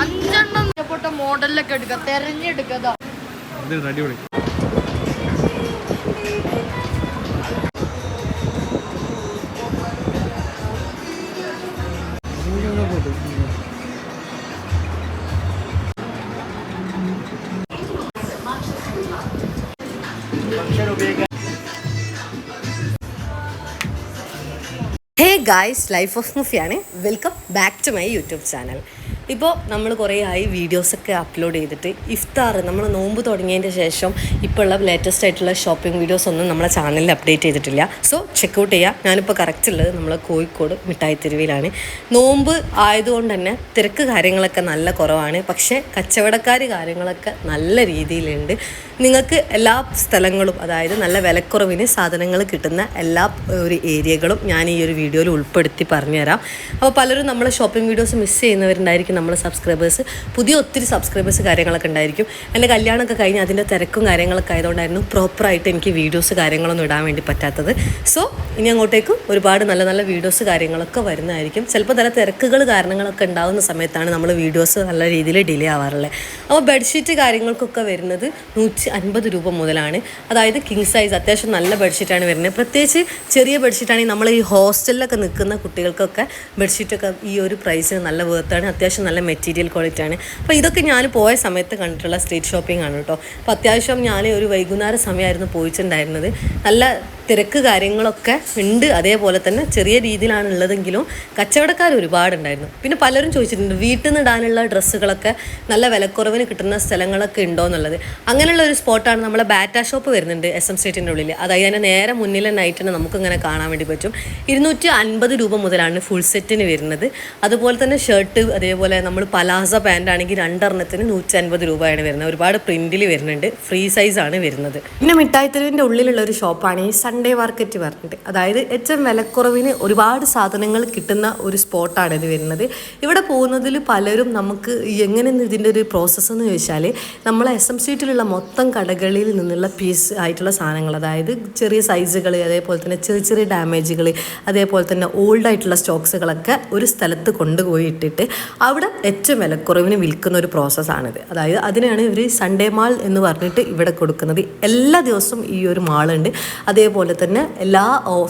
അഞ്ചെണ്ണം മോഡലൊക്കെ മോഡലിലൊക്കെ എടുക്കുക തെരഞ്ഞെടുക്കുക ഇത്. Hey guys life of മുഫിയാണ് welcome back to my YouTube channel ഇപ്പോൾ നമ്മൾ കുറേ ആയി വീഡിയോസൊക്കെ അപ്ലോഡ് ചെയ്തിട്ട് ഇഫ്താർ നമ്മൾ നോമ്പ് തുടങ്ങിയതിന്റെ ശേഷം ഇപ്പോൾ ഉള്ള ലേറ്റസ്റ്റ് ആയിട്ടുള്ള ഷോപ്പിംഗ് വീഡിയോസ് ഒന്നും നമ്മളെ ചാനലിൽ അപ്ഡേറ്റ് ചെയ്തിട്ടില്ല. സോ ചെക്കൗട്ട് ചെയ്യുക ഞാനിപ്പോൾ കറക്റ്റ് ഉള്ളത് നമ്മൾ കോഴിക്കോട് മിഠായി തെരുവിലാണ്. നോമ്പ് ആയതുകൊണ്ട് തന്നെ തിരക്ക് കാര്യങ്ങളൊക്കെ നല്ല കുറവാണ്. പക്ഷേ കച്ചവടക്കാർ കാര്യങ്ങളൊക്കെ നല്ല രീതിയിലുണ്ട്. നിങ്ങൾക്ക് എല്ലാ സ്ഥലങ്ങളും അതായത് നല്ല വിലക്കുറവിന് സാധനങ്ങൾ കിട്ടുന്ന എല്ലാ ഒരു ഏരിയകളും ഞാൻ ഈ ഒരു വീഡിയോയിൽ ഉൾപ്പെടുത്തി പറഞ്ഞുതരാം. അപ്പോൾ പലരും നമ്മളെ ഷോപ്പിംഗ് വീഡിയോസ് മിസ് ചെയ്യുന്നവരുണ്ടായിരിക്കും നമ്മളെ സബ്സ്ക്രൈബേഴ്സ് പുതിയ ഒത്തിരി സബ്സ്ക്രൈബേഴ്സ് കാര്യങ്ങളൊക്കെ ഉണ്ടായിരിക്കും. എന്റെ കല്യാണമൊക്കെ കഴിഞ്ഞ് അതിന്റെ തിരക്കും കാര്യങ്ങളൊക്കെ ആയതുകൊണ്ടായിരുന്നു പ്രോപ്പറായിട്ട് എനിക്ക് വീഡിയോസ് കാര്യങ്ങളൊന്നും ഇടാൻ വേണ്ടി പറ്റാത്തത്. സോ ഇനി അങ്ങോട്ടേക്കും ഒരുപാട് നല്ല നല്ല വീഡിയോസ് കാര്യങ്ങളൊക്കെ വരുന്നതായിരിക്കും. ചിലപ്പോൾ നല്ല തിരക്കുകൾ കാരണങ്ങളൊക്കെ ഉണ്ടാകുന്ന സമയത്താണ് നമ്മൾ വീഡിയോസ് നല്ല രീതിയിൽ ഡിലേ ആവാറുള്ളത്. അപ്പോൾ ബെഡ്ഷീറ്റ് കാര്യങ്ങൾക്കൊക്കെ വരുന്നത് നൂറ്റി അൻപത് രൂപ മുതലാണ്. അതായത് കിങ് സൈസ് അത്യാവശ്യം നല്ല ബെഡ്ഷീറ്റാണ് വരുന്നത്. പ്രത്യേകിച്ച് ചെറിയ ബെഡ്ഷീറ്റാണെങ്കിൽ നമ്മൾ ഈ ഹോസ്റ്റലിലൊക്കെ നിൽക്കുന്ന കുട്ടികൾക്കൊക്കെ ബെഡ്ഷീറ്റൊക്കെ ഈ ഒരു പ്രൈസിന് നല്ല വേർത്താണ് അത്യാവശ്യം നല്ല മെറ്റീരിയൽ ക്വാളിറ്റി ആണ്. അപ്പോൾ ഇതൊക്കെ ഞാൻ പോയ സമയത്ത് കണ്ടിട്ടുള്ള സ്ട്രീറ്റ് ഷോപ്പിംഗ് ആണ് കേട്ടോ അപ്പോൾ അത്യാവശ്യം ഞാൻ ഒരു വൈകുന്നേര സമയമായിരുന്നു പോയിട്ടുണ്ടായിരുന്നത് നല്ല തിരക്ക് കാര്യങ്ങളൊക്കെ ഉണ്ട്. അതേപോലെ തന്നെ ചെറിയ രീതിയിലാണ് ഉള്ളതെങ്കിലും കച്ചവടക്കാർ ഒരുപാടുണ്ടായിരുന്നു. പിന്നെ പലരും ചോദിച്ചിട്ടുണ്ട് വീട്ടിൽ നിന്ന് ഇടാനുള്ള ഡ്രസ്സുകളൊക്കെ നല്ല വിലക്കുറവിന് കിട്ടുന്ന സ്ഥലങ്ങളൊക്കെ ഉണ്ടോ എന്നുള്ളത്? അങ്ങനെയുള്ള ഒരു സ്പോട്ടാണ് നമ്മളെ ബാറ്റ ഷോപ്പ് വരുന്നുണ്ട് എസ് എം സ്റ്റേറ്റിന്റെ ഉള്ളിൽ അതായത് അതിന്റെ നേരെ മുന്നിലെ നൈറ്റിനെ നമുക്കിങ്ങനെ കാണാൻ വേണ്ടി പറ്റും. ഇരുന്നൂറ്റി അൻപത് രൂപ മുതലാണ് ഫുൾ സെറ്റിന് വരുന്നത്. അതുപോലെ തന്നെ ഷർട്ട് അതേപോലെ നമ്മൾ പലാസ പാന്റ് ആണെങ്കിൽ രണ്ടെണ്ണത്തിന് നൂറ്റി അൻപത് രൂപയാണ് വരുന്നത്. ഒരുപാട് പ്രിന്റിൽ വരുന്നുണ്ട്. ഫ്രീ സൈസ് ആണ് വരുന്നത്. പിന്നെ മിഠായിത്തെരുവിന്റെ ഉള്ളിലുള്ള ഒരു ഷോപ്പാണ് ഈ സൺഡേ മാർക്കറ്റ് പറഞ്ഞിട്ട്. അതായത് ഏറ്റവും വിലക്കുറവിന് ഒരുപാട് സാധനങ്ങൾ കിട്ടുന്ന ഒരു സ്പോട്ടാണ് ഇത് വരുന്നത്. ഇവിടെ പോകുന്നതിൽ പലരും നമുക്ക് എങ്ങനെ ഇതിന്റെ ഒരു പ്രോസസ്സ് എന്ന് ചോദിച്ചാൽ നമ്മൾ എസ് എം സ്ട്രീറ്റിലുള്ള മൊത്തം കടകളിൽ നിന്നുള്ള പീസ് ആയിട്ടുള്ള സാധനങ്ങൾ അതായത് ചെറിയ സൈസുകൾ അതേപോലെ തന്നെ ചെറിയ ചെറിയ ഡാമേജുകൾ അതേപോലെ തന്നെ ഓൾഡ് ആയിട്ടുള്ള സ്റ്റോക്സുകളൊക്കെ ഒരു സ്ഥലത്ത് കൊണ്ടുപോയി ഇട്ടിട്ട് അവിടെ ഏറ്റവും വിലക്കുറവിന് വിൽക്കുന്ന ഒരു പ്രോസസ്സാണിത്. അതായത് അതിനാണ് ഇവർ സൺഡേ മാൾ എന്ന് പറഞ്ഞിട്ട് ഇവിടെ കൊടുക്കുന്നത്. എല്ലാ ദിവസവും ഈ ഒരു മാളുണ്ട്. അതേപോലെ തന്നെ എല്ലാ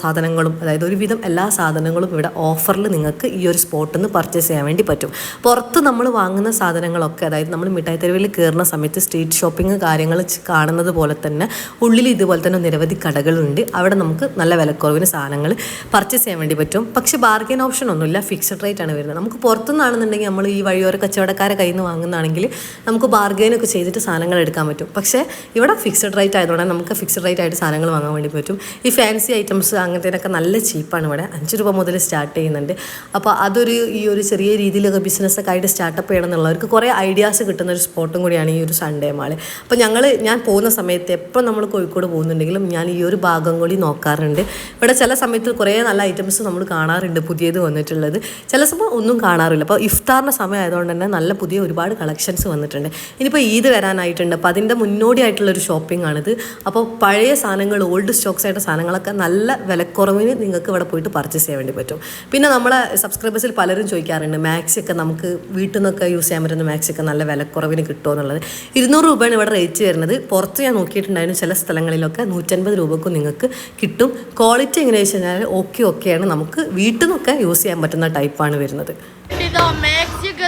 സാധനങ്ങളും അതായത് ഒരുവിധം എല്ലാ സാധനങ്ങളും ഇവിടെ ഓഫറിൽ നിങ്ങൾക്ക് ഈ ഒരു സ്പോട്ടിൽ നിന്ന് പർച്ചേസ് ചെയ്യാൻ വേണ്ടി പറ്റും. പുറത്ത് നമ്മൾ വാങ്ങുന്ന സാധനങ്ങളൊക്കെ അതായത് നമ്മൾ മിഠായി തെരുവിൽ കയറുന്ന സമയത്ത് സ്ട്രീറ്റ് ഷോപ്പിംഗ് കാര്യങ്ങൾ കാണുന്നത് പോലെ തന്നെ ഉള്ളിൽ ഇതുപോലെ തന്നെ നിരവധി കടകളുണ്ട്. അവിടെ നമുക്ക് നല്ല വിലക്കുറവിന് സാധനങ്ങൾ പർച്ചേസ് ചെയ്യാൻ വേണ്ടി പറ്റും. പക്ഷേ ബാർഗെയിൻ ഓപ്ഷൻ ഒന്നുമില്ല. ഫിക്സഡ് റേറ്റ് ആണ് വരുന്നത്. നമുക്ക് പുറത്തുനിന്നാണെന്നുണ്ടെങ്കിൽ നമ്മൾ ഈ വഴിയോര കച്ചവടക്കാരെ കയ്യിൽ നിന്ന് വാങ്ങുന്നതാണെങ്കിൽ നമുക്ക് ബാർഗെയിൻ ഒക്കെ ചെയ്തിട്ട് സാധനങ്ങൾ എടുക്കാൻ പറ്റും. പക്ഷേ ഇവിടെ ഫിക്സഡ് റേറ്റ് ആയതുകൊണ്ട് നമുക്ക് ഫിക്സഡ് റേറ്റ് ആയിട്ട് സാധനങ്ങൾ വാങ്ങാൻ വേണ്ടി പറ്റും. ഈ ഫാൻസി ഐറ്റംസ് അങ്ങനത്തേനൊക്കെ നല്ല ചീപ്പാണ് ഇവിടെ. അഞ്ച് രൂപ മുതൽ സ്റ്റാർട്ട് ചെയ്യുന്നുണ്ട്. അപ്പോൾ അതൊരു ഈ ഒരു ചെറിയ രീതിയിലൊക്കെ ബിസിനസ്സൊക്കെ ആയിട്ട് സ്റ്റാർട്ടപ്പ് ചെയ്യണം എന്നുള്ളവർക്ക് കുറേ ഐഡിയാസ് കിട്ടുന്ന ഒരു സ്പോട്ടും കൂടിയാണ് ഈ ഒരു സൺഡേ മാൾ അപ്പോൾ ഞങ്ങൾ ഞാൻ പോകുന്ന സമയത്ത് എപ്പോൾ നമ്മൾ കോഴിക്കോട് പോകുന്നുണ്ടെങ്കിലും ഞാൻ ഈ ഒരു ഭാഗം കൂടി നോക്കാറുണ്ട്. ഇവിടെ ചില സമയത്ത് കുറേ നല്ല ഐറ്റംസ് നമ്മൾ കാണാറുണ്ട് പുതിയത് വന്നിട്ടുള്ളത്. ചില സമയം ഒന്നും കാണാറില്ല. അപ്പോൾ ഇഫ്താറിന്റെ സമയം ആയതുകൊണ്ട് തന്നെ നല്ല പുതിയ ഒരുപാട് കളക്ഷൻസ് വന്നിട്ടുണ്ട്. ഇനിയിപ്പോൾ ഈദ് വരാനായിട്ടുണ്ട്. അപ്പോൾ അതിന്റെ മുന്നോടിയായിട്ടുള്ള ഒരു ഷോപ്പിംഗ് ആണിത് അപ്പോൾ പഴയ സാധനങ്ങൾ ഓൾഡ് സ്റ്റോക്സ് ആയിട്ട് സാധനങ്ങളൊക്കെ നല്ല വിലക്കുറവിന് നിങ്ങൾക്ക് ഇവിടെ പോയിട്ട് പർച്ചേസ് ചെയ്യാൻ വേണ്ടി പറ്റും. പിന്നെ നമ്മളെ സബ്സ്ക്രൈബേഴ്സിൽ പലരും ചോദിക്കാറുണ്ട് മാക്സി ഒക്കെ നമുക്ക് വീട്ടിൽ നിന്നൊക്കെ യൂസ് ചെയ്യാൻ പറ്റുന്ന മാക്സി ഒക്കെ നല്ല വിലക്കുറവിന് കിട്ടുമോ എന്നുള്ളത്. ഇരുന്നൂറ് രൂപയാണ് ഇവിടെ റേറ്റ് വരുന്നത്. പുറത്ത് ഞാൻ നോക്കിയിട്ടുണ്ടായിരുന്നു ചില സ്ഥലങ്ങളിലൊക്കെ നൂറ്റൻപത് രൂപക്കും നിങ്ങൾക്ക് കിട്ടും. ക്വാളിറ്റി എങ്ങനെയാണെന്ന് വെച്ച് കഴിഞ്ഞാൽ ഓക്കെ ഓക്കെയാണ് നമുക്ക് വീട്ടിൽ നിന്നൊക്കെ യൂസ് ചെയ്യാൻ പറ്റുന്ന ടൈപ്പാണ് വരുന്നത്.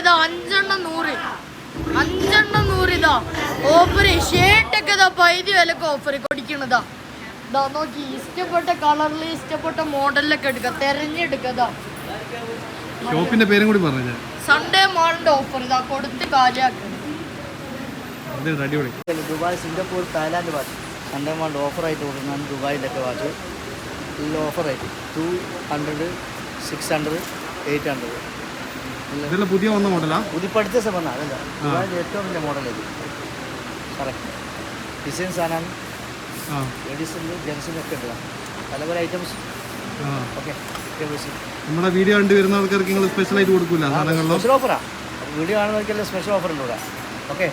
ഇതാ അഞ്ചെണ്ണം നൂറ്. അഞ്ചെണ്ണം നൂറ് ഇതാ. ഓഫർ ഷേട്ടൊക്കെ ഇതാ പൈതി വിലക്ക് ഓഫർ കൊടുക്കണതാ? ഇതാ നോക്കി ഇഷ്ടപ്പെട്ട കളറിൽ ഇഷ്ടപ്പെട്ട മോഡലിലൊക്കെ എടുക്കുക തെരഞ്ഞെടുക്കുക ഇതാ. ഷോപ്പിന്റെ പേരും കൂടി പറഞ്ഞു സൺഡേ മോളിന്റെ ഓഫർ ഇതാ. കൊടുത്ത് കാലിയാക്കുക Dubai Singapore Thailand watch. Sunday മാൾഡ് ഓഫറായിട്ട് കൊടുക്കുന്നതാണ് ദുബായിലൊക്കെ watch. ഓഫറായിട്ട് two hundred six hundred eight hundred ഇതെല്ലാം പുതിയ വന്ന മോഡലാ? പുതിയ പുതിപ്പടുത്ത സമയം അതല്ല? ദുബായിന്റെ ഏറ്റവും വലിയ മോഡൽ ഇത്. കറക്റ്റ് ഡിസൈൻ സാധനമാണ് ലേഡീസിന്റെ ജെൻസിന്റെ ഒക്കെ ഉണ്ട്. പല ഐറ്റംസ് ഓക്കെ നമ്മുടെ വീഡിയോ കണ്ടു വരുന്ന ആൾക്കാർക്ക് നിങ്ങൾ സ്പെഷ്യലായിട്ട് കൊടുക്കില്ല സ്പെഷ്യൽ ഓഫറാ വീഡിയോ കാണുന്നവർക്കെല്ലാം സ്പെഷ്യൽ ഓഫർ ഉണ്ട് ഇവിടെ. ഓക്കെ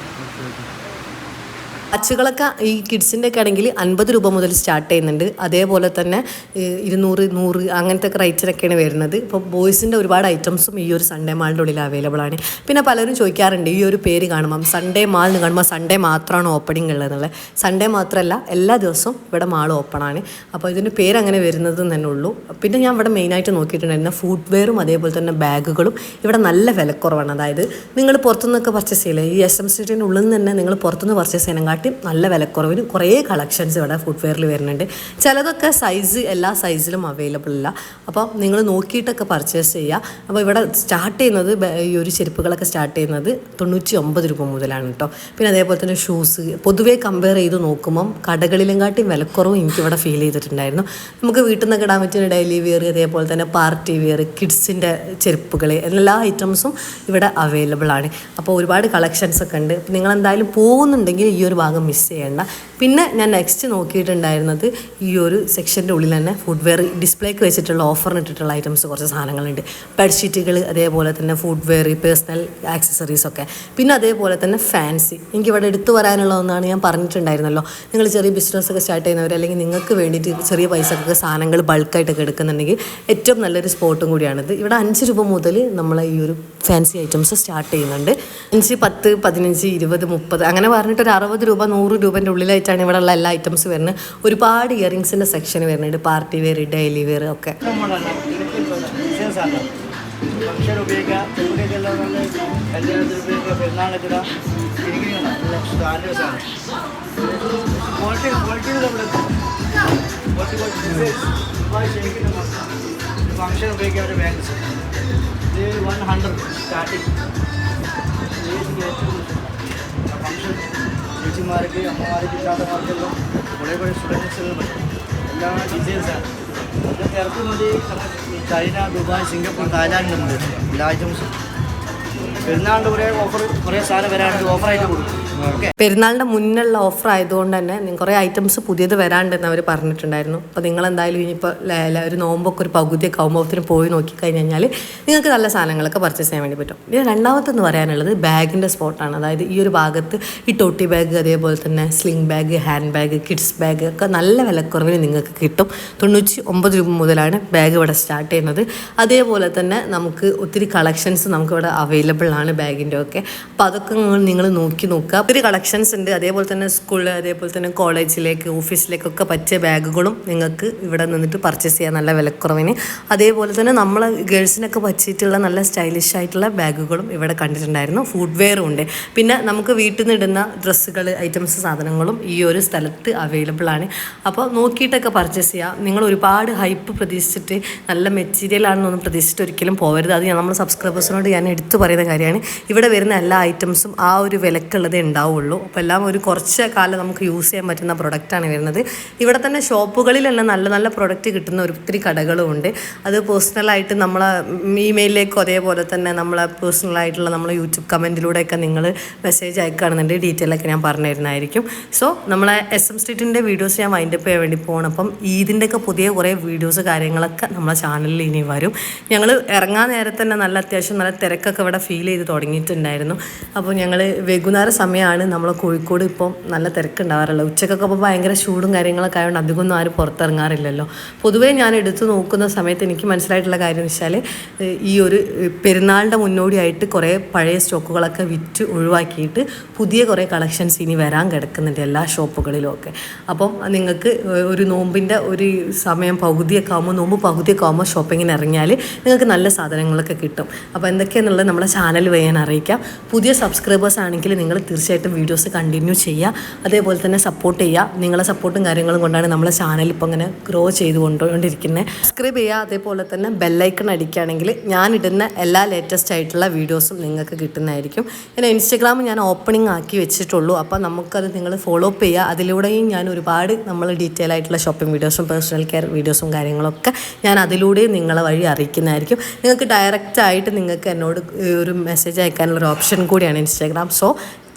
വാച്ചുകളൊക്കെ ഈ കിഡ്സിന്റെ ഒക്കെ ആണെങ്കിൽ അൻപത് രൂപ മുതൽ സ്റ്റാർട്ട് ചെയ്യുന്നുണ്ട്. അതേപോലെ തന്നെ ഇരുന്നൂറ് നൂറ് അങ്ങനത്തെ ഒക്കെ റേറ്റിനൊക്കെയാണ് വരുന്നത്. ഇപ്പോൾ ബോയ്സിന്റെ ഒരുപാട് ഐറ്റംസും ഈ ഒരു സൺഡേ മാളിന്റെ ഉള്ളിൽ അവൈലബിൾ ആണ്. പിന്നെ പലരും ചോദിക്കാറുണ്ട് ഈ ഒരു പേര് കാണുമ്പം സൺഡേ എന്ന് കാണുമ്പോൾ സൺഡേ മാത്രമാണ് ഓപ്പണിംഗ് ഉള്ളതെന്നുള്ളത് സൺഡേ മാത്രമല്ല എല്ലാ ദിവസവും ഇവിടെ മാൾ ഓപ്പൺ ആണ്. അപ്പോൾ ഇതിന്റെ പേര് അങ്ങനെ വരുന്നത് തന്നെ ഉള്ളൂ. പിന്നെ ഞാൻ ഇവിടെ മെയിനായിട്ട് നോക്കിയിട്ടുണ്ടായിരുന്ന ഫുഡ് വെയറും അതേപോലെ തന്നെ ബാഗുകളും ഇവിടെ നല്ല വിലക്കുറവാണ്. അതായത് നിങ്ങൾ പുറത്തുനിന്നൊക്കെ പർച്ചേസ് ചെയ്യില്ലേ? ഈ എസ് എം സിറ്റിന്റെ ഉള്ളിൽ നിന്ന് തന്നെ നിങ്ങൾ പുറത്തുനിന്ന് പർച്ചേസ് ചെയ്യണമെങ്കിൽ നല്ല വിലക്കുറവിന് കുറേ കളക്ഷൻസ് ഇവിടെ ഫുഡ് ഫെയറിൽ വരുന്നുണ്ട്. ചിലതൊക്കെ സൈസ് എല്ലാ സൈസിലും അവൈലബിൾ അല്ല അപ്പോൾ നിങ്ങൾ നോക്കിയിട്ടൊക്കെ പർച്ചേസ് ചെയ്യുക. അപ്പോൾ ഇവിടെ സ്റ്റാർട്ട് ചെയ്യുന്നത് ഈ ഒരു ചെരുപ്പുകളൊക്കെ സ്റ്റാർട്ട് ചെയ്യുന്നത് തൊണ്ണൂറ്റി ഒമ്പത് രൂപ മുതലാണ് കേട്ടോ പിന്നെ അതേപോലെ തന്നെ ഷൂസ് പൊതുവേ കമ്പയർ ചെയ്ത് നോക്കുമ്പം കടകളിലും കാട്ടി വിലക്കുറവും എനിക്കിവിടെ ഫീൽ ചെയ്തിട്ടുണ്ടായിരുന്നു. നമുക്ക് വീട്ടിൽ നിന്നൊക്കെ ഇടാൻ പറ്റുന്ന ഡെയിലി വെയർ അതേപോലെ തന്നെ പാർട്ടി വെയർ കിഡ്സിന്റെ ചെരുപ്പുകൾ എല്ലാ ഐറ്റംസും ഇവിടെ അവൈലബിൾ ആണ്. അപ്പോൾ ഒരുപാട് കളക്ഷൻസ് ഒക്കെ ഉണ്ട്. നിങ്ങൾ എന്തായാലും പോകുന്നുണ്ടെങ്കിൽ ഈ ഒരു ഭാഗം മിസ് ചെയ്യേണ്ട. പിന്നെ ഞാൻ നെക്സ്റ്റ് നോക്കിയിട്ടുണ്ടായിരുന്നത് ഈ ഒരു സെക്ഷന്റെ ഉള്ളിൽ തന്നെ ഫുഡ് വെയർ ഡിസ്പ്ലേക്ക് വെച്ചിട്ടുള്ള ഓഫറിന് ഇട്ടിട്ടുള്ള ഐറ്റംസ് കുറച്ച് സാധനങ്ങളുണ്ട്. ബെഡ്ഷീറ്റുകൾ അതേപോലെ തന്നെ ഫുഡ് വെയർ പേഴ്സണൽ ആക്സസറീസ് ഒക്കെ. പിന്നെ അതേപോലെ തന്നെ ഫാൻസി എനിക്കിവിടെ എടുത്തു വരാനുള്ള ഒന്നാണ് ഞാൻ പറഞ്ഞിട്ടുണ്ടായിരുന്നല്ലോ. നിങ്ങൾ ചെറിയ ബിസിനസ് ഒക്കെ സ്റ്റാർട്ട് ചെയ്യുന്നവർ അല്ലെങ്കിൽ നിങ്ങൾക്ക് വേണ്ടിയിട്ട് ചെറിയ പൈസക്കൊക്കെ സാധനങ്ങൾ ബൾക്കായിട്ടൊക്കെ എടുക്കുന്നുണ്ടെങ്കിൽ ഏറ്റവും നല്ലൊരു സ്പോട്ടും കൂടിയാണിത്. ഇവിടെ അഞ്ച് രൂപ മുതൽ നമ്മൾ ഈ ഒരു ഫാൻസി ഐറ്റംസ് സ്റ്റാർട്ട് ചെയ്യുന്നുണ്ട്. അഞ്ച് പത്ത് പതിനഞ്ച് ഇരുപത് മുപ്പത് അങ്ങനെ പറഞ്ഞിട്ട് ഒരു അറുപത് രൂപ നൂറ് രൂപന്റെ ഉള്ളിലായിട്ടാണ് ഇവിടെ ഉള്ള എല്ലാ ഐറ്റംസ് വരുന്നത്. ഒരുപാട് ഇയറിങ്സിന്റെ സെക്ഷൻ വരുന്നുണ്ട്. പാർട്ടി വെയർ ഡെയിലി വെയർ ഒക്കെ. ഫംഗ്ഷൻ സ്റ്റാൻഡേർഡ്സ് ആണ് ഉപയോഗിക്കാൻ ഒരു ബാങ്ക് ഇത് വൺ ഹൺഡ്രഡ് സ്റ്റാർട്ടിങ് ചേച്ചിമാർക്ക് അമ്മമാർക്ക് ഇല്ലാത്തമാർക്കെല്ലാം കുറേ കുറേ സ്റ്റുഡൻസിനും പറ്റും എല്ലാ ഡിസൈൻസാണ് അതിന്റെ ഈ ചൈന ദുബായ് സിംഗപ്പൂർ തായ്ലാൻഡിലുണ്ട് എല്ലാ ഐറ്റംസും പെരുന്നാളിന്റെ കുറേ ഓഫർ കുറേ വരാണ്ട് കൊടുക്കും. മുന്നുള്ള ഓഫർ ആയതുകൊണ്ട് തന്നെ കുറേ ഐറ്റംസ് പുതിയത് വരാണ്ടെന്ന് അവർ പറഞ്ഞിട്ടുണ്ടായിരുന്നു. അപ്പോൾ നിങ്ങൾ എന്തായാലും ഇനിയിപ്പോൾ ല- ല- ഒരു നോമ്പൊക്കെ ഒരു പകുതിയൊക്കെ ആകുമ്പോഴത്തേനും പോയി നോക്കി കഴിഞ്ഞാൽ നിങ്ങൾക്ക് നല്ല സാധനങ്ങളൊക്കെ പർച്ചേസ് ചെയ്യാൻ വേണ്ടി പറ്റും. ഇനി രണ്ടാമത്തെന്ന് പറയാനുള്ളത് ബാഗിന്റെ സ്പോട്ടാണ് അതായത് ഈ ഒരു ഭാഗത്ത് ഈ ടോട്ടി ബാഗ് അതേപോലെ തന്നെ sling bag hand bag kids bag ഒക്കെ നല്ല വിലക്കുറവിന് നിങ്ങൾക്ക് കിട്ടും. തൊണ്ണൂറ്റി ഒമ്പത് രൂപ മുതലാണ് ബാഗ് ഇവിടെ സ്റ്റാർട്ട് ചെയ്യുന്നത്. അതേപോലെ തന്നെ നമുക്ക് ഒത്തിരി കളക്ഷൻസ് നമുക്ക് ഇവിടെ അവൈലബിൾ ആണ് ബാഗിന്റെ ഒക്കെ. അപ്പോൾ അതൊക്കെ നിങ്ങൾ നോക്കി നോക്കുക. ഒത്തിരി കളക്ഷൻസ് ഉണ്ട്. അതേപോലെ തന്നെ സ്കൂളിൽ അതേപോലെ തന്നെ കോളേജിലേക്ക് ഓഫീസിലേക്കൊക്കെ പറ്റിയ ബാഗുകളും നിങ്ങൾക്ക് ഇവിടെ നിന്നിട്ട് പർച്ചേസ് ചെയ്യാൻ നല്ല വിലക്കുറവിന്. അതേപോലെ തന്നെ നമ്മൾ ഗേൾസിനൊക്കെ പറ്റിയിട്ടുള്ള നല്ല സ്റ്റൈലിഷ് ആയിട്ടുള്ള ബാഗുകളും ഇവിടെ കണ്ടിട്ടുണ്ടായിരുന്നു. ഫുഡ് വെയറും ഉണ്ട്. പിന്നെ നമുക്ക് വീട്ടിൽ നിന്ന് ഇടുന്ന ഡ്രസ്സുകൾ ഐറ്റംസ് സാധനങ്ങളും ഈ ഒരു സ്ഥലത്ത് അവൈലബിൾ ആണ്. അപ്പോൾ നോക്കിയിട്ടൊക്കെ പർച്ചേസ് ചെയ്യാം. നിങ്ങൾ ഒരുപാട് ഹൈപ്പ് പ്രതീക്ഷിച്ചിട്ട് നല്ല മെറ്റീരിയൽ ആണെന്നൊന്നും പ്രതീക്ഷിച്ചിട്ട് ഒരിക്കലും പോകരുത് അത് നമ്മൾ സബ്സ്ക്രൈബേഴ്സിനോട് ഞാൻ എടുത്തു പറയുന്ന കാര്യമാണ്. ഇവിടെ വരുന്ന എല്ലാ ഐറ്റംസും ആ ഒരു വിലക്കുള്ളതേ ഉണ്ടാവുള്ളൂ. അപ്പോൾ എല്ലാം ഒരു കുറച്ച് കാലം നമുക്ക് യൂസ് ചെയ്യാൻ പറ്റുന്ന പ്രൊഡക്റ്റാണ് വരുന്നത്. ഇവിടെ തന്നെ ഷോപ്പുകളിലെല്ലാം നല്ല നല്ല പ്രൊഡക്റ്റ് കിട്ടുന്ന ഒത്തിരി കടകളും ഉണ്ട്. അത് പേഴ്സണലായിട്ട് നമ്മളെ ഇമെയിലിലേക്കോ അതേപോലെ തന്നെ നമ്മളെ പേഴ്സണലായിട്ടുള്ള നമ്മളെ യൂട്യൂബ് കമന്റിലൂടെയൊക്കെ നിങ്ങൾ മെസ്സേജ് അയക്കുകയാണെന്നുണ്ടെങ്കിൽ ഡീറ്റെയിൽ ഒക്കെ ഞാൻ പറഞ്ഞു തരുന്നതായിരിക്കും സോ നമ്മളെ എസ് എം സ്ട്രീറ്റിന്റെ വീഡിയോസ് ഞാൻ വൈൻഡപ്പ് ചെയ്യാൻ വേണ്ടി പോകണം അപ്പം ഈദിന്റെ പുതിയ കുറേ വീഡിയോസ് കാര്യങ്ങളൊക്കെ നമ്മളെ ചാനലിൽ ഇനി വരും. ഞങ്ങൾ ഇറങ്ങാൻ നേരത്തെ തന്നെ നല്ല അത്യാവശ്യം നല്ല തിരക്കൊക്കെ ഇവിടെ ഫീൽ ചെയ്ത് തുടങ്ങിയിട്ടുണ്ടായിരുന്നു. അപ്പോൾ ഞങ്ങൾ വൈകുന്നേര സമയമാണ് നമ്മൾ കോഴിക്കോട് ഇപ്പം നല്ല തിരക്കുണ്ടാവാറുള്ളത്. ഉച്ചക്കൊക്കെ അപ്പോൾ ഭയങ്കര ചൂടും കാര്യങ്ങളൊക്കെ ആയതുകൊണ്ട് അധികമൊന്നും ആരും പുറത്തിറങ്ങാറില്ലല്ലോ. പൊതുവേ ഞാൻ എടുത്തു നോക്കുന്ന സമയത്ത് എനിക്ക് മനസ്സിലായിട്ടുള്ള കാര്യം എന്ന് വെച്ചാൽ ഈ ഒരു പെരുന്നാളിന്റെ മുന്നോടിയായിട്ട് കുറേ പഴയ സ്റ്റോക്കുകളൊക്കെ വിറ്റ് ഒഴിവാക്കിയിട്ട് പുതിയ കുറേ കളക്ഷൻസ് ഇനി വരാൻ കിടക്കുന്നുണ്ട് എല്ലാ ഷോപ്പുകളിലും ഒക്കെ അപ്പം നിങ്ങൾക്ക് ഒരു നോമ്പിന്റെ ഒരു സമയം പകുതിയൊക്കെ ആകുമ്പോൾ നോമ്പ് പകുതിയൊക്കെ ആകുമ്പോൾ ഷോപ്പിങ്ങിന് ഇറങ്ങിയാൽ നിങ്ങൾക്ക് നല്ല സാധനങ്ങളൊക്കെ കിട്ടും. അപ്പോൾ എന്തൊക്കെയാണെന്നുള്ളത് നമ്മളെ ചാനൽ വേഗം അറിയിക്കാം. പുതിയ സബ്സ്ക്രൈബേഴ്സ് ആണെങ്കിൽ നിങ്ങൾ തീർച്ചയായിട്ടും വീഡിയോസ് കണ്ടിന്യൂ ചെയ്യുക. അതേപോലെ തന്നെ സപ്പോർട്ട് ചെയ്യുക. നിങ്ങളെ സപ്പോർട്ടും കാര്യങ്ങളും കൊണ്ടാണ് നമ്മളെ ചാനൽ ഇപ്പോൾ ഇങ്ങനെ ഗ്രോ ചെയ്ത് കൊണ്ടുകൊണ്ടിരിക്കുന്നത് സബ്സ്ക്രൈബ് ചെയ്യുക. അതേപോലെ തന്നെ ബെല്ലൈക്കൺ അടിക്കുകയാണെങ്കിൽ ഞാൻ ഇടുന്ന എല്ലാ ലേറ്റസ്റ്റ് ആയിട്ടുള്ള വീഡിയോസും നിങ്ങൾക്ക് കിട്ടുന്നതായിരിക്കും. പിന്നെ ഇൻസ്റ്റഗ്രാം ഞാൻ ഓപ്പണിംഗ് ആക്കി വെച്ചിട്ടുള്ളൂ. അപ്പോൾ നമുക്കത് നിങ്ങൾ ഫോളോ അപ്പ് ചെയ്യുക. അതിലൂടെയും ഞാൻ ഒരുപാട് നമ്മൾ ഡീറ്റെയിൽ ആയിട്ടുള്ള ഷോപ്പിംഗ് വീഡിയോസും പേഴ്സണൽ കെയർ വീഡിയോസും കാര്യങ്ങളൊക്കെ ഞാൻ അതിലൂടെയും നിങ്ങളെ വഴി അറിയിക്കുന്നതായിരിക്കും. നിങ്ങൾക്ക് ഡയറക്റ്റായിട്ട് നിങ്ങൾക്ക് എന്നോട് ഒരു മെസ്സേജ് അയക്കാനുള്ള ഒരു ഓപ്ഷൻ കൂടിയാണ് ഇൻസ്റ്റാഗ്രാം സോ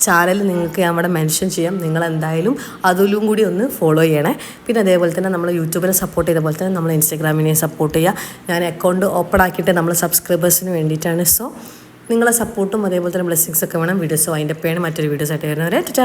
ചാനൽ നിങ്ങൾക്ക് ഞാൻ അവിടെ മെൻഷൻ ചെയ്യാം. നിങ്ങൾ എന്തായാലും അതിലും കൂടി ഒന്ന് ഫോളോ ചെയ്യണേ. പിന്നെ അതേപോലെ തന്നെ നമ്മൾ യൂട്യൂബിനെ സപ്പോർട്ട് ചെയ്ത പോലെ തന്നെ നമ്മൾ ഇൻസ്റ്റാഗ്രാമിനെയും സപ്പോർട്ട് ചെയ്യുക ഞാൻ അക്കൗണ്ട് ഓപ്പൺ ആക്കിയിട്ട് നമ്മൾ സബ്സ്ക്രൈബേഴ്സിന് വേണ്ടിയിട്ടാണ്. സോ നിങ്ങളെ സപ്പോർട്ടും അതേപോലെ തന്നെ ബ്ലെസ്സിങ്സ് ഒക്കെ വേണം. വീഡിയോസ് അതിന്റെ പേണ് മറ്റൊരു വീഡിയോസ് ആയിട്ട് വരുന്നവരെ ടാ